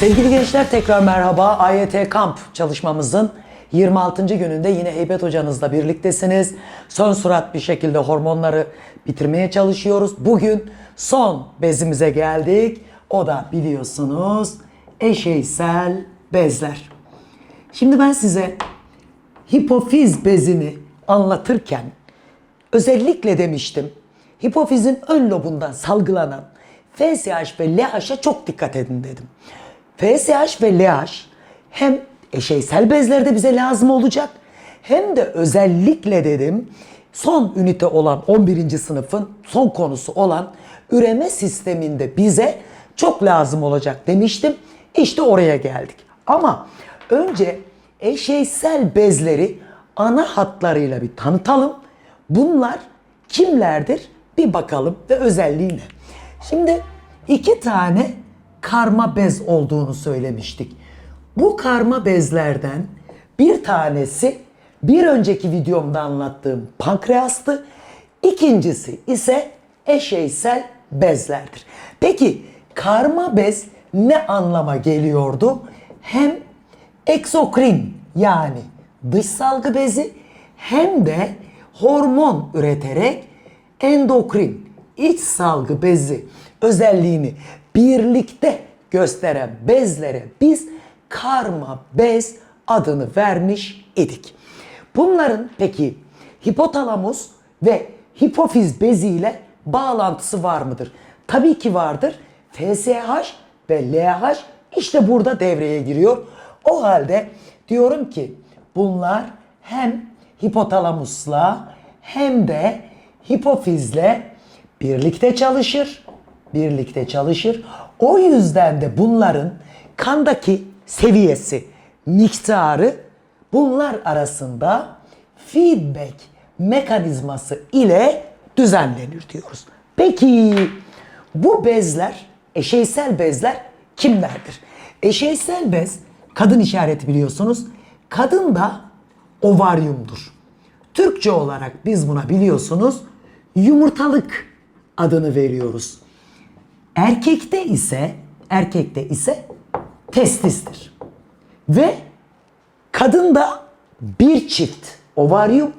Sevgili gençler tekrar merhaba. AYT kamp çalışmamızın 26. gününde yine Heybet hocanızla birliktesiniz. Son surat bir şekilde hormonları bitirmeye çalışıyoruz. Bugün son bezimize geldik. O da biliyorsunuz eşeysel bezler. Şimdi ben size hipofiz bezini anlatırken özellikle demiştim. Hipofizin ön lobundan salgılanan FSH ve LH'a çok dikkat edin dedim. FSH ve LH hem eşeysel bezlerde bize lazım olacak hem de özellikle dedim son ünite olan 11. sınıfın son konusu olan üreme sisteminde bize çok lazım olacak demiştim. İşte oraya geldik. Ama önce eşeysel bezleri ana hatlarıyla bir tanıtalım. Bunlar kimlerdir? Bir bakalım ve özelliği ne? Şimdi iki tane karma bez olduğunu söylemiştik. Bu karma bezlerden bir tanesi bir önceki videomda anlattığım pankreastı. İkincisi ise eşeysel bezlerdir. Peki karma bez ne anlama geliyordu? Hem eksokrin yani dış salgı bezi hem de hormon üreterek endokrin iç salgı bezi özelliğini birlikte gösteren bezlere biz karma bez adını vermiş idik. Bunların peki hipotalamus ve hipofiz beziyle bağlantısı var mıdır? Tabii ki vardır. FSH ve LH işte burada devreye giriyor. O halde diyorum ki bunlar hem hipotalamusla hem de hipofizle birlikte çalışır. Birlikte çalışır. O yüzden de bunların kandaki seviyesi, miktarı bunlar arasında feedback mekanizması ile düzenlenir diyoruz. Peki bu bezler, eşeysel bezler kimlerdir? Eşeysel bez kadın işareti biliyorsunuz. Kadın da ovaryumdur. Türkçe olarak biz buna biliyorsunuz yumurtalık adını veriyoruz. Erkekte ise erkekte ise testistir. Ve kadında bir çift ovaryum,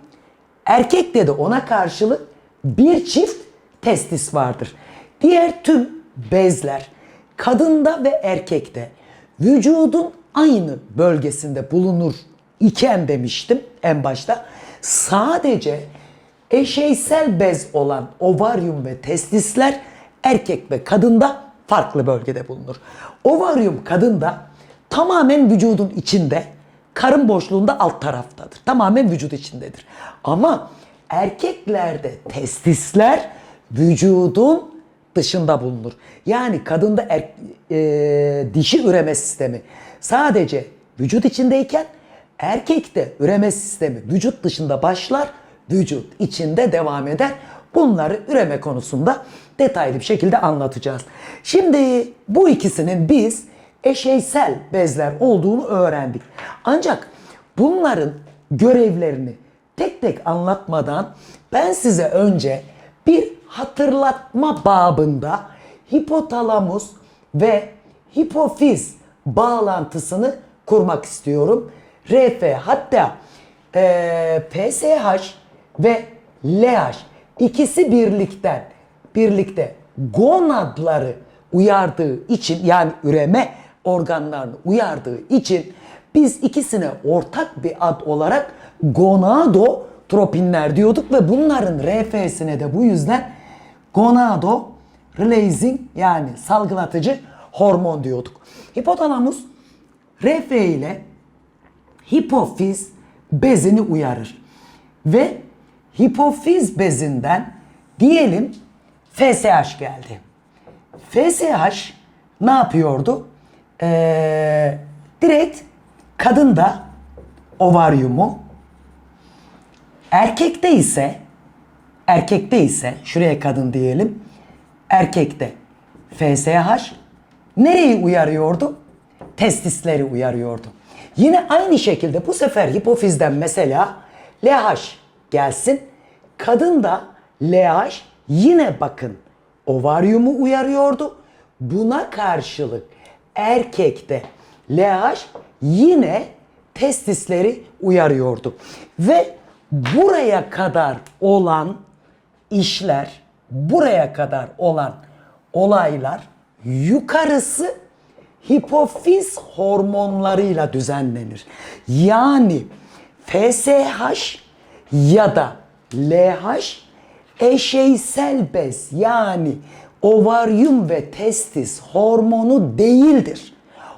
erkekte de ona karşılık bir çift testis vardır. Diğer tüm bezler kadında ve erkekte vücudun aynı bölgesinde bulunur iken demiştim en başta. Sadece eşeysel bez olan ovaryum ve testisler erkek ve kadında farklı bölgede bulunur. Ovaryum kadında tamamen vücudun içinde, karın boşluğunda alt taraftadır. Tamamen vücut içindedir. Ama erkeklerde testisler vücudun dışında bulunur. Yani kadında er, e, dişi üreme sistemi sadece vücut içindeyken erkekte üreme sistemi vücut dışında başlar, vücut içinde devam eder. Bunları üreme konusunda detaylı bir şekilde anlatacağız. Şimdi bu ikisinin biz eşeysel bezler olduğunu öğrendik. Ancak bunların görevlerini tek tek anlatmadan ben size önce bir hatırlatma babında hipotalamus ve hipofiz bağlantısını kurmak istiyorum. RF hatta e, PSH ve LH ikisi birlikten birlikte gonadları uyardığı için yani üreme organlarını uyardığı için biz ikisine ortak bir ad olarak gonadotropinler diyorduk ve bunların RF'sine de bu yüzden gonado releasing yani salgılatıcı hormon diyorduk. Hipotalamus RF ile hipofiz bezini uyarır. Ve hipofiz bezinden diyelim FSH geldi. FSH ne yapıyordu? Ee, direkt kadında ovaryumu erkekte ise erkekte ise şuraya kadın diyelim erkekte FSH nereyi uyarıyordu? Testisleri uyarıyordu. Yine aynı şekilde bu sefer hipofizden mesela LH gelsin. Kadında LH yine bakın ovaryumu uyarıyordu. Buna karşılık erkekte LH yine testisleri uyarıyordu. Ve buraya kadar olan işler, buraya kadar olan olaylar yukarısı hipofiz hormonlarıyla düzenlenir. Yani FSH ya da LH eşeysel bez yani ovaryum ve testis hormonu değildir.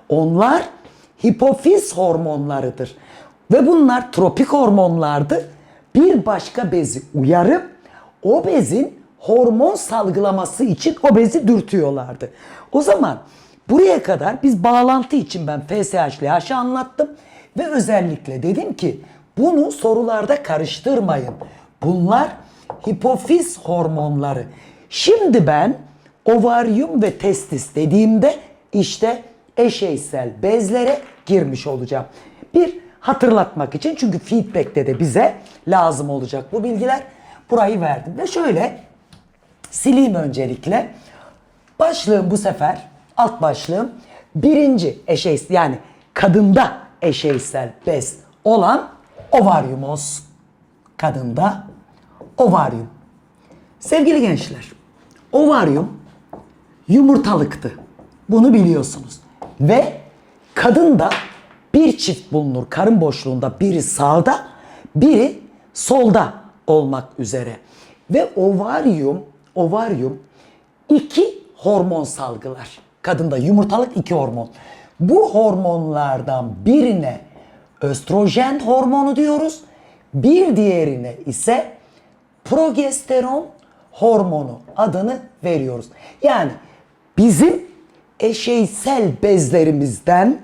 Onlar hipofiz hormonlarıdır. Ve bunlar tropik hormonlardı. Bir başka bezi uyarıp o bezin hormon salgılaması için o bezi dürtüyorlardı. O zaman buraya kadar biz bağlantı için ben FSH LH'ı anlattım ve özellikle dedim ki bunu sorularda karıştırmayın. Bunlar hipofiz hormonları. Şimdi ben ovaryum ve testis dediğimde işte eşeysel bezlere girmiş olacağım. Bir hatırlatmak için çünkü feedback'te de bize lazım olacak bu bilgiler. Burayı verdim ve şöyle sileyim öncelikle. Başlığım bu sefer alt başlığım birinci eşeysel yani kadında eşeysel bez olan ovaryum. Kadında ovaryum. Sevgili gençler, ovaryum yumurtalıktı. Bunu biliyorsunuz. Ve kadında bir çift bulunur karın boşluğunda biri sağda biri solda olmak üzere. Ve ovaryum, ovaryum iki hormon salgılar. Kadında yumurtalık iki hormon. Bu hormonlardan birine östrojen hormonu diyoruz. Bir diğerine ise progesteron hormonu adını veriyoruz. Yani bizim eşeysel bezlerimizden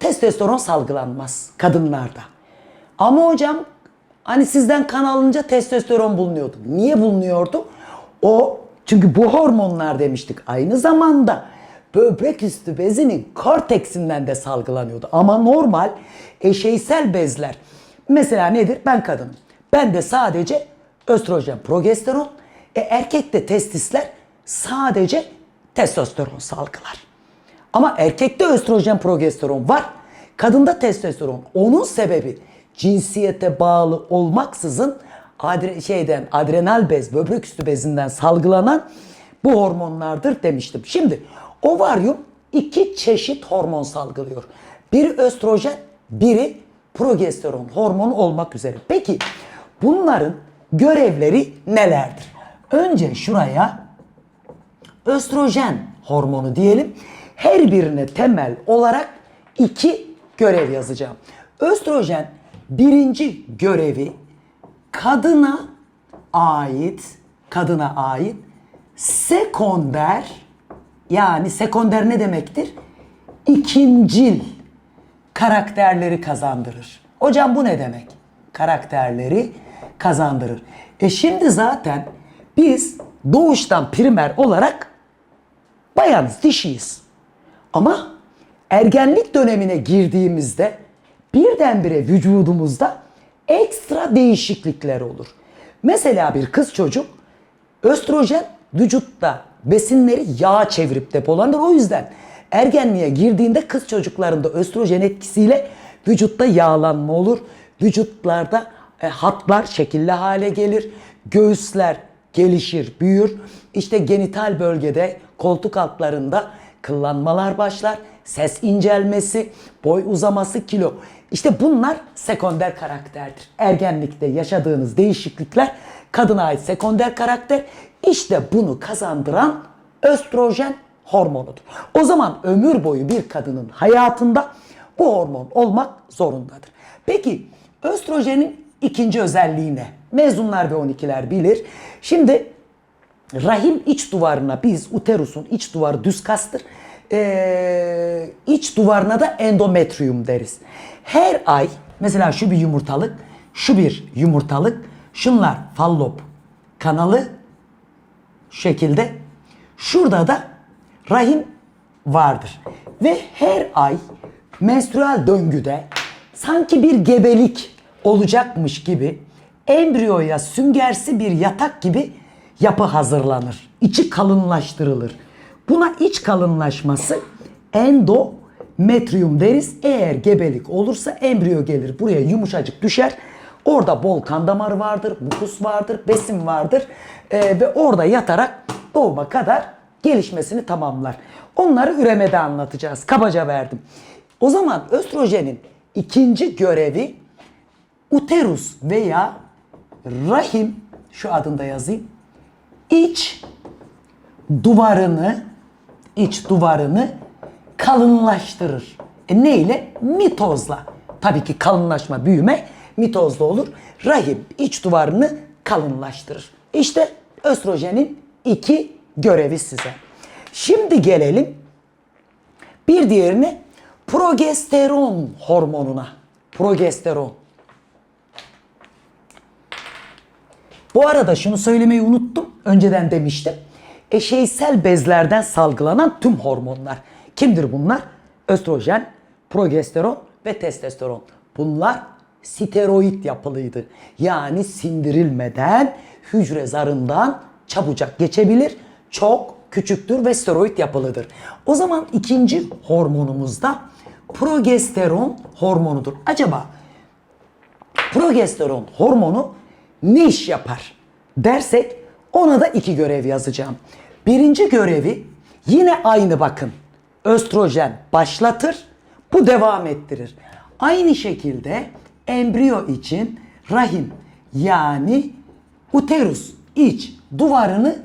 testosteron salgılanmaz kadınlarda. Ama hocam hani sizden kan alınca testosteron bulunuyordu. Niye bulunuyordu? O çünkü bu hormonlar demiştik aynı zamanda böbrek üstü bezinin korteksinden de salgılanıyordu. Ama normal eşeysel bezler mesela nedir? Ben kadınım. Ben de sadece östrojen, progesteron, e, erkekte testisler sadece testosteron salgılar. Ama erkekte östrojen, progesteron var. Kadında testosteron. Onun sebebi cinsiyete bağlı olmaksızın adre, şeyden adrenal bez, böbrek üstü bezinden salgılanan bu hormonlardır demiştim. Şimdi ovaryum iki çeşit hormon salgılıyor. Biri östrojen, biri progesteron hormonu olmak üzere. Peki bunların görevleri nelerdir? Önce şuraya östrojen hormonu diyelim. Her birine temel olarak iki görev yazacağım. Östrojen birinci görevi kadına ait, kadına ait sekonder yani sekonder ne demektir? İkincil karakterleri kazandırır. Hocam bu ne demek? Karakterleri kazandırır. E şimdi zaten biz doğuştan primer olarak bayanız, dişiyiz. Ama ergenlik dönemine girdiğimizde birdenbire vücudumuzda ekstra değişiklikler olur. Mesela bir kız çocuk östrojen vücutta besinleri yağ çevirip depolanır. O yüzden ergenliğe girdiğinde kız çocuklarında östrojen etkisiyle vücutta yağlanma olur. Vücutlarda e, hatlar şekilli hale gelir. Göğüsler gelişir, büyür. İşte genital bölgede, koltuk altlarında kıllanmalar başlar. Ses incelmesi, boy uzaması, kilo. İşte bunlar sekonder karakterdir. Ergenlikte yaşadığınız değişiklikler kadına ait sekonder karakter. İşte bunu kazandıran östrojen hormonudur. O zaman ömür boyu bir kadının hayatında bu hormon olmak zorundadır. Peki östrojenin ikinci özelliği ne? Mezunlar ve 12'ler bilir. Şimdi rahim iç duvarına biz uterusun iç duvarı düz kastır. Ee, iç duvarına da endometrium deriz. Her ay mesela şu bir yumurtalık, şu bir yumurtalık, şunlar fallop kanalı şekilde. Şurada da rahim vardır. Ve her ay menstrual döngüde sanki bir gebelik olacakmış gibi embriyoya süngersi bir yatak gibi yapı hazırlanır. İçi kalınlaştırılır. Buna iç kalınlaşması endometrium deriz. Eğer gebelik olursa embriyo gelir buraya yumuşacık düşer. Orada bol kan damarı vardır, mukus vardır, besin vardır Ee, ve orada yatarak doğuma kadar gelişmesini tamamlar. Onları üremede anlatacağız. Kabaca verdim. O zaman östrojenin ikinci görevi uterus veya rahim şu adında yazayım. iç duvarını iç duvarını kalınlaştırır. E ne ile? Mitozla. Tabii ki kalınlaşma, büyüme mitozla olur. Rahim iç duvarını kalınlaştırır. İşte östrojenin iki görevi size. Şimdi gelelim bir diğerine progesteron hormonuna. Progesteron. Bu arada şunu söylemeyi unuttum. Önceden demiştim. Eşeysel bezlerden salgılanan tüm hormonlar. Kimdir bunlar? Östrojen, progesteron ve testosteron. Bunlar steroid yapılıydı. Yani sindirilmeden hücre zarından çabucak geçebilir. Çok küçüktür ve steroid yapılıdır. O zaman ikinci hormonumuz da progesteron hormonudur. Acaba progesteron hormonu ne iş yapar dersek ona da iki görev yazacağım. Birinci görevi yine aynı bakın. Östrojen başlatır, bu devam ettirir. Aynı şekilde embriyo için rahim yani uterus iç duvarını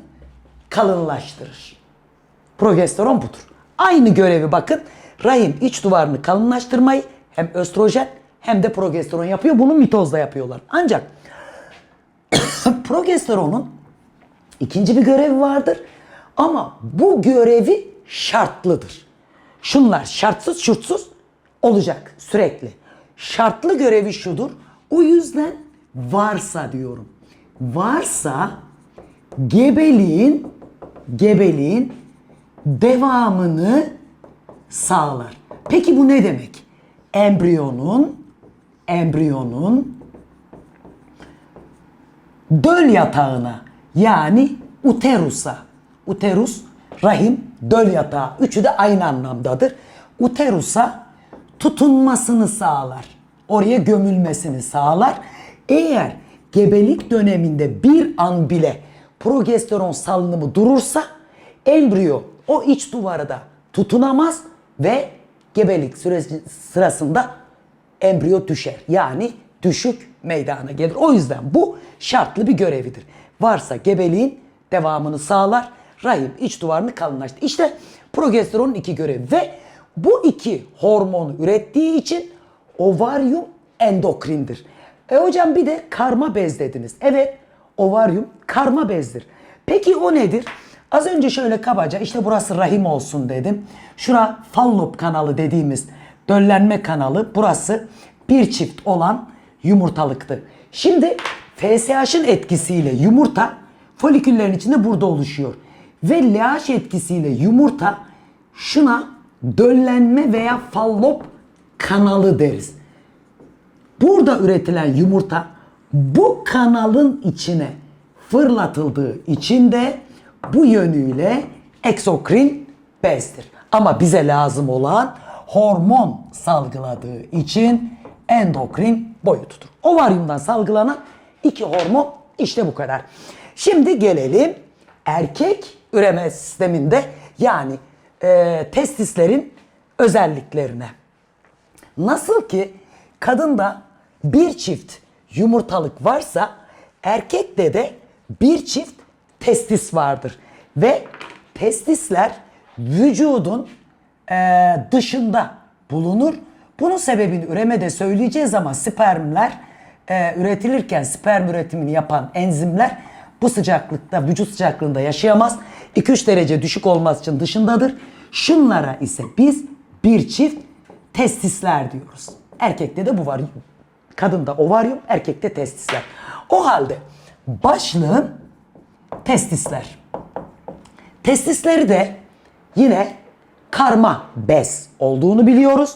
kalınlaştırır. Progesteron budur. Aynı görevi bakın. Rahim iç duvarını kalınlaştırmayı hem östrojen hem de progesteron yapıyor. Bunu mitozda yapıyorlar. Ancak progesteronun ikinci bir görevi vardır. Ama bu görevi şartlıdır. Şunlar şartsız şurtsuz olacak sürekli. Şartlı görevi şudur. O yüzden varsa diyorum. Varsa gebeliğin gebeliğin devamını sağlar. Peki bu ne demek? Embriyonun embriyonun döl yatağına yani uterusa uterus rahim döl yatağı üçü de aynı anlamdadır. Uterusa tutunmasını sağlar. Oraya gömülmesini sağlar. Eğer gebelik döneminde bir an bile progesteron salınımı durursa embriyo o iç duvarda tutunamaz ve gebelik süresi sırasında embriyo düşer. Yani düşük meydana gelir. O yüzden bu şartlı bir görevidir. Varsa gebeliğin devamını sağlar. Rahim iç duvarını kalınlaştırır. İşte progesteronun iki görevi ve bu iki hormonu ürettiği için ovaryum endokrindir. E hocam bir de karma bez dediniz. Evet ovaryum karma bezdir. Peki o nedir? Az önce şöyle kabaca işte burası rahim olsun dedim. Şura fallop kanalı dediğimiz döllenme kanalı. Burası bir çift olan yumurtalıktı. Şimdi FSH'ın etkisiyle yumurta foliküllerin içinde burada oluşuyor. Ve LH etkisiyle yumurta şuna döllenme veya fallop kanalı deriz. Burada üretilen yumurta bu kanalın içine fırlatıldığı için de bu yönüyle eksokrin bezdir. Ama bize lazım olan hormon salgıladığı için endokrin boyutudur. Ovaryumdan salgılanan iki hormon işte bu kadar. Şimdi gelelim erkek üreme sisteminde yani e, testislerin özelliklerine. Nasıl ki kadında bir çift yumurtalık varsa erkekte de bir çift testis vardır. Ve testisler vücudun e, dışında bulunur. Bunun sebebini üremede söyleyeceğiz ama spermler e, üretilirken sperm üretimini yapan enzimler bu sıcaklıkta, vücut sıcaklığında yaşayamaz. 2-3 derece düşük olması için dışındadır. Şunlara ise biz bir çift testisler diyoruz. Erkekte de bu var. Kadında ovaryum, erkekte testisler. O halde başlığın testisler. Testisleri de yine karma bez olduğunu biliyoruz.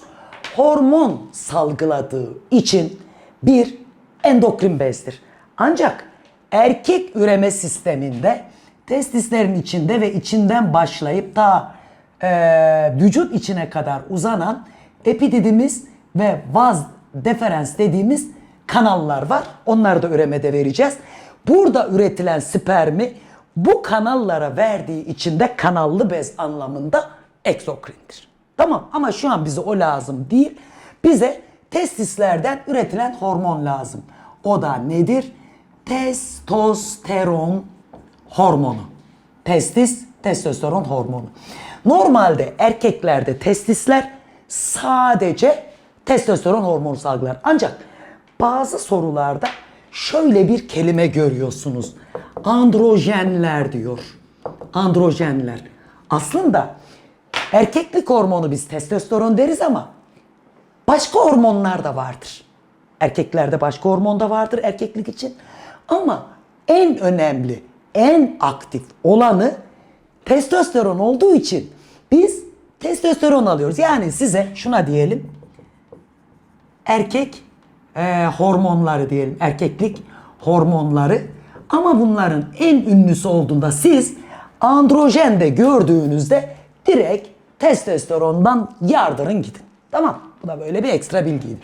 Hormon salgıladığı için bir endokrin bezdir. Ancak erkek üreme sisteminde testislerin içinde ve içinden başlayıp ta eee, vücut içine kadar uzanan epididimiz ve vaz deferens dediğimiz kanallar var. Onları da üremede vereceğiz. Burada üretilen spermi bu kanallara verdiği için de kanallı bez anlamında egzokrindir. Tamam ama şu an bize o lazım değil. Bize testislerden üretilen hormon lazım. O da nedir? Testosteron hormonu. Testis, testosteron hormonu. Normalde erkeklerde testisler sadece testosteron hormonu salgılar. Ancak bazı sorularda şöyle bir kelime görüyorsunuz. Androjenler diyor. Androjenler. Aslında erkeklik hormonu biz testosteron deriz ama başka hormonlar da vardır. Erkeklerde başka hormon da vardır erkeklik için. Ama en önemli, en aktif olanı testosteron olduğu için biz testosteron alıyoruz. Yani size şuna diyelim. Erkek e, hormonları diyelim. Erkeklik hormonları. Ama bunların en ünlüsü olduğunda siz androjen de gördüğünüzde direkt testosterondan yardırın gidin. Tamam. Bu da böyle bir ekstra bilgiydi.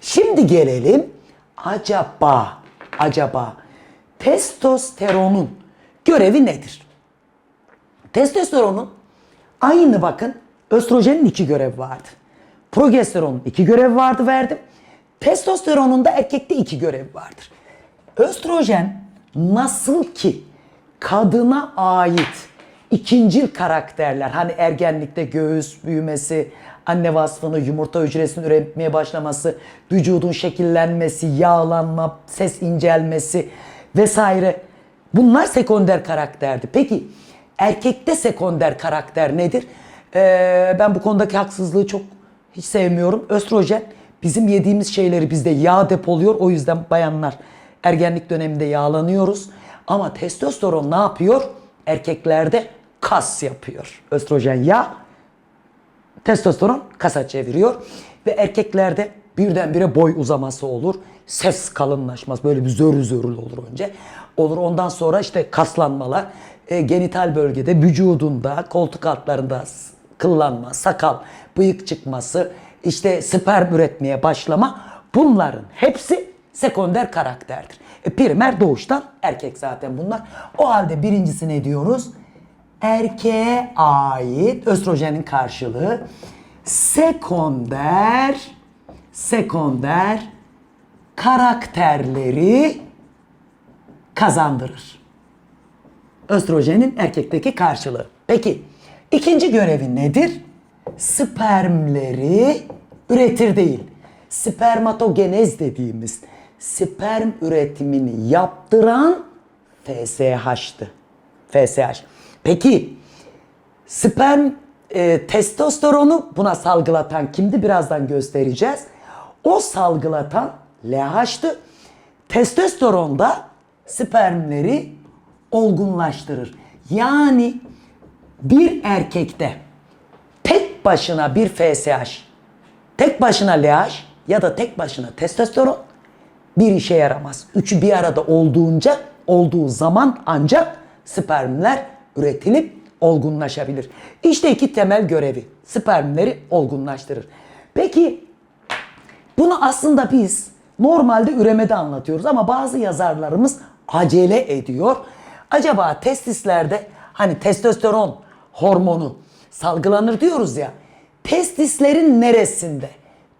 Şimdi gelelim acaba acaba testosteronun görevi nedir? Testosteronun aynı bakın östrojenin iki görevi vardı. Progesteronun iki görevi vardı verdim. Testosteronun da erkekte iki görevi vardır. Östrojen nasıl ki kadına ait ikincil karakterler hani ergenlikte göğüs büyümesi, anne vasfını, yumurta hücresinin üretmeye başlaması, vücudun şekillenmesi, yağlanma, ses incelmesi vesaire bunlar sekonder karakterdi. Peki erkekte sekonder karakter nedir? Ee, ben bu konudaki haksızlığı çok hiç sevmiyorum. Östrojen bizim yediğimiz şeyleri bizde yağ depoluyor. O yüzden bayanlar ergenlik döneminde yağlanıyoruz. Ama testosteron ne yapıyor? Erkeklerde kas yapıyor. Östrojen yağ, testosteron kasa çeviriyor. Ve erkeklerde birdenbire boy uzaması olur. Ses kalınlaşması böyle bir zörü zörül olur önce. Olur ondan sonra işte kaslanmalar. e, genital bölgede vücudunda koltuk altlarında kıllanma, sakal, bıyık çıkması, işte sperm üretmeye başlama bunların hepsi sekonder karakterdir. E, primer doğuştan erkek zaten bunlar. O halde birincisi ne diyoruz? Erkeğe ait östrojenin karşılığı sekonder sekonder karakterleri kazandırır. Östrojenin erkekteki karşılığı. Peki ikinci görevi nedir? Spermleri üretir değil. Spermatogenez dediğimiz sperm üretimini yaptıran FSH'tı. FSH. Peki sperm e, testosteronu buna salgılatan kimdi? Birazdan göstereceğiz. O salgılatan LH'tı. Testosteron da spermleri olgunlaştırır. Yani bir erkekte tek başına bir FSH, tek başına LH ya da tek başına testosteron bir işe yaramaz. Üçü bir arada olduğunca, olduğu zaman ancak spermler üretilip olgunlaşabilir. İşte iki temel görevi. Spermleri olgunlaştırır. Peki bunu aslında biz normalde üremede anlatıyoruz ama bazı yazarlarımız acele ediyor. Acaba testislerde hani testosteron hormonu salgılanır diyoruz ya. Testislerin neresinde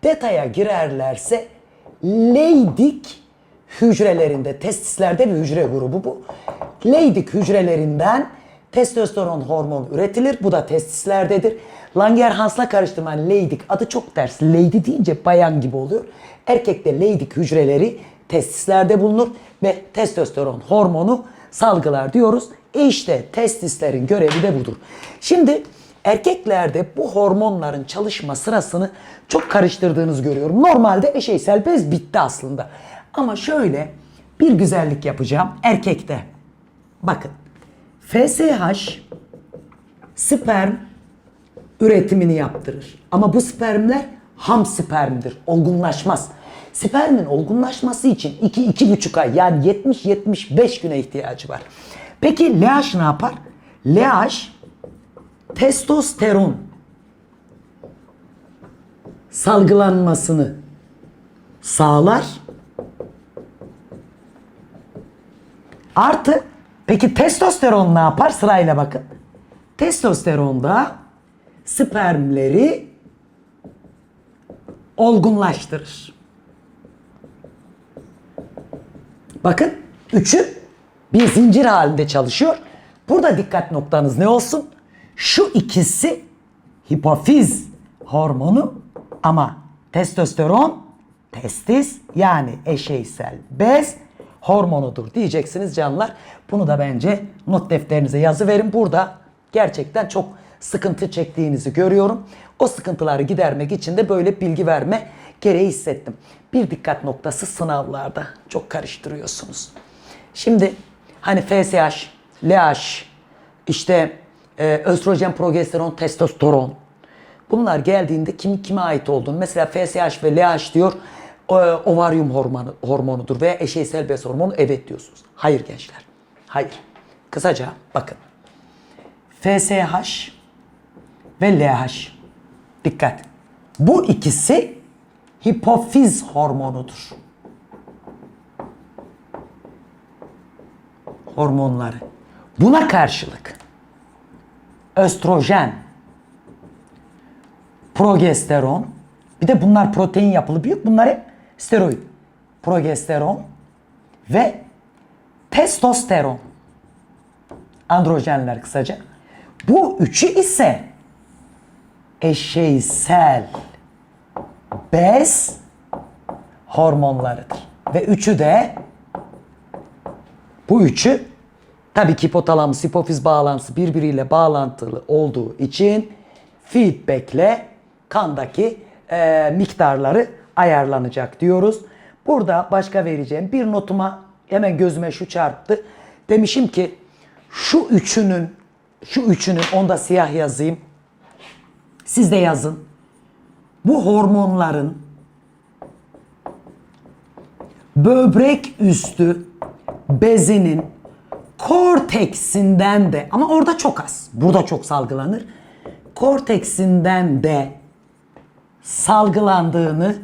detaya girerlerse Leydig hücrelerinde, testislerde bir hücre grubu bu. Leydig hücrelerinden testosteron hormonu üretilir. Bu da testislerdedir. Langerhans'la karıştırma Leydig adı çok ters. Lady deyince bayan gibi oluyor. Erkekte Leydig hücreleri testislerde bulunur ve testosteron hormonu salgılar diyoruz. İşte testislerin görevi de budur. Şimdi erkeklerde bu hormonların çalışma sırasını çok karıştırdığınızı görüyorum. Normalde eşeysel bez bitti aslında. Ama şöyle bir güzellik yapacağım erkekte. Bakın FSH sperm üretimini yaptırır. Ama bu spermler ham spermdir. Olgunlaşmaz. Spermin olgunlaşması için 2-2,5 ay yani 70-75 güne ihtiyacı var. Peki LH ne yapar? LH testosteron salgılanmasını sağlar. Artı peki testosteron ne yapar? Sırayla bakın. Testosteron da spermleri olgunlaştırır. Bakın üçü bir zincir halinde çalışıyor. Burada dikkat noktanız ne olsun? Şu ikisi hipofiz hormonu ama testosteron testis yani eşeysel bez hormonudur diyeceksiniz canlar. Bunu da bence not defterinize yazı verin. Burada gerçekten çok sıkıntı çektiğinizi görüyorum. O sıkıntıları gidermek için de böyle bilgi verme gereği hissettim. Bir dikkat noktası sınavlarda çok karıştırıyorsunuz. Şimdi hani FSH, LH, işte e, östrojen, progesteron, testosteron. Bunlar geldiğinde kim kime ait olduğunu mesela FSH ve LH diyor e, ovaryum hormonu, hormonudur veya eşeysel bez hormonu evet diyorsunuz. Hayır gençler. Hayır. Kısaca bakın. FSH ve LH. Dikkat. Bu ikisi hipofiz hormonudur. Hormonları. Buna karşılık östrojen, progesteron, bir de bunlar protein yapılı büyük. Bunlar hep steroid. Progesteron ve testosteron. Androjenler kısaca. Bu üçü ise eşeysel bez hormonlarıdır. Ve üçü de bu üçü tabii ki hipotalamus hipofiz bağlantısı birbiriyle bağlantılı olduğu için feedbackle kandaki e, miktarları ayarlanacak diyoruz. Burada başka vereceğim bir notuma hemen gözüme şu çarptı. Demişim ki şu üçünün şu üçünün onda siyah yazayım. Siz de yazın. Bu hormonların böbrek üstü bezinin korteksinden de ama orada çok az. Burada çok salgılanır. Korteksinden de salgılandığını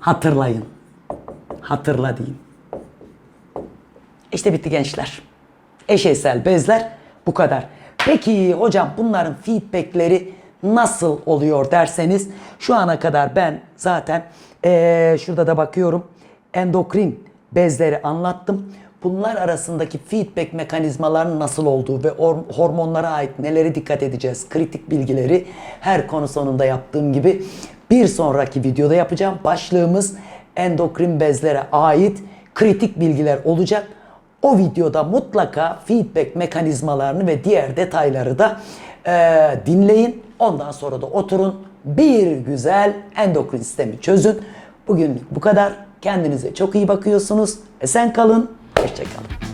hatırlayın. Hatırla diyeyim. İşte bitti gençler. Eşeysel bezler bu kadar. Peki hocam bunların feedbackleri nasıl oluyor derseniz şu ana kadar ben zaten eee, şurada da bakıyorum endokrin bezleri anlattım. Bunlar arasındaki feedback mekanizmalarının nasıl olduğu ve hor- hormonlara ait nelere dikkat edeceğiz, kritik bilgileri her konu sonunda yaptığım gibi bir sonraki videoda yapacağım. Başlığımız endokrin bezlere ait kritik bilgiler olacak. O videoda mutlaka feedback mekanizmalarını ve diğer detayları da eee, dinleyin. Ondan sonra da oturun bir güzel endokrin sistemi çözün. Bugünlük bu kadar. Kendinize çok iyi bakıyorsunuz. Esen kalın. Hoşçakalın.